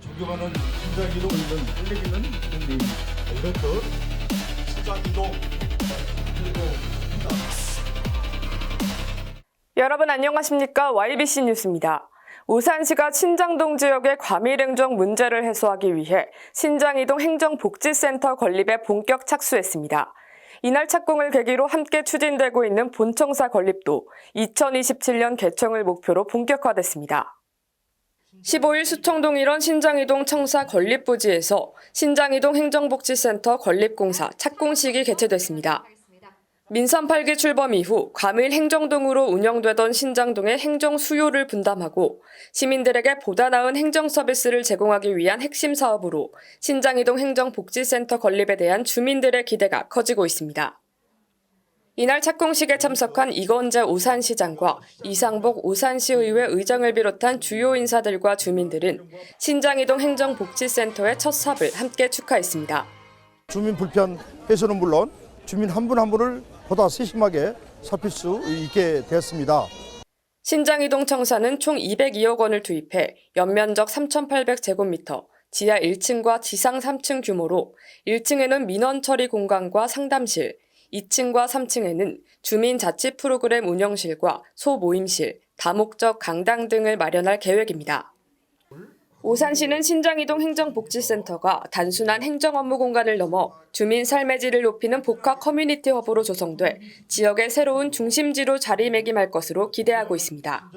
존경하는 의원 헬레기는 국민 이것도 신장이동 그리고 여러분 안녕하십니까? YBC 뉴스입니다. 우산시가 신장동 지역의 과밀행정 문제를 해소하기 위해 신장이동 행정복지센터 건립에 본격 착수했습니다. 이날 착공을 계기로 함께 추진되고 있는 본청사 건립도 2027년 개청을 목표로 본격화됐습니다. 15일 수청동 일원 신장이동 청사 건립부지에서 신장이동 행정복지센터 건립공사 착공식이 개최됐습니다. 민선 8기 출범 이후 과밀 행정동으로 운영되던 신장동의 행정 수요를 분담하고 시민들에게 보다 나은 행정 서비스를 제공하기 위한 핵심 사업으로 신장이동 행정복지센터 건립에 대한 주민들의 기대가 커지고 있습니다. 이날 착공식에 참석한 이건재 우산시장과 이상복 우산시의회 의장을 비롯한 주요 인사들과 주민들은 신장이동 행정복지센터의 첫 삽을 함께 축하했습니다. 주민 불편 해소는 물론 주민 한분한 분을 보다 세심하게 살필 수 있게 되었습니다. 신장이동 청사는 총 202억 원을 투입해 연면적 3,800제곱미터, 지하 1층과 지상 3층 규모로 1층에는 민원 처리 공간과 상담실, 2층과 3층에는 주민 자치 프로그램 운영실과 소모임실, 다목적 강당 등을 마련할 계획입니다. 오산시는 신장이동 행정복지센터가 단순한 행정 업무 공간을 넘어 주민 삶의 질을 높이는 복합 커뮤니티 허브로 조성돼 지역의 새로운 중심지로 자리매김할 것으로 기대하고 있습니다.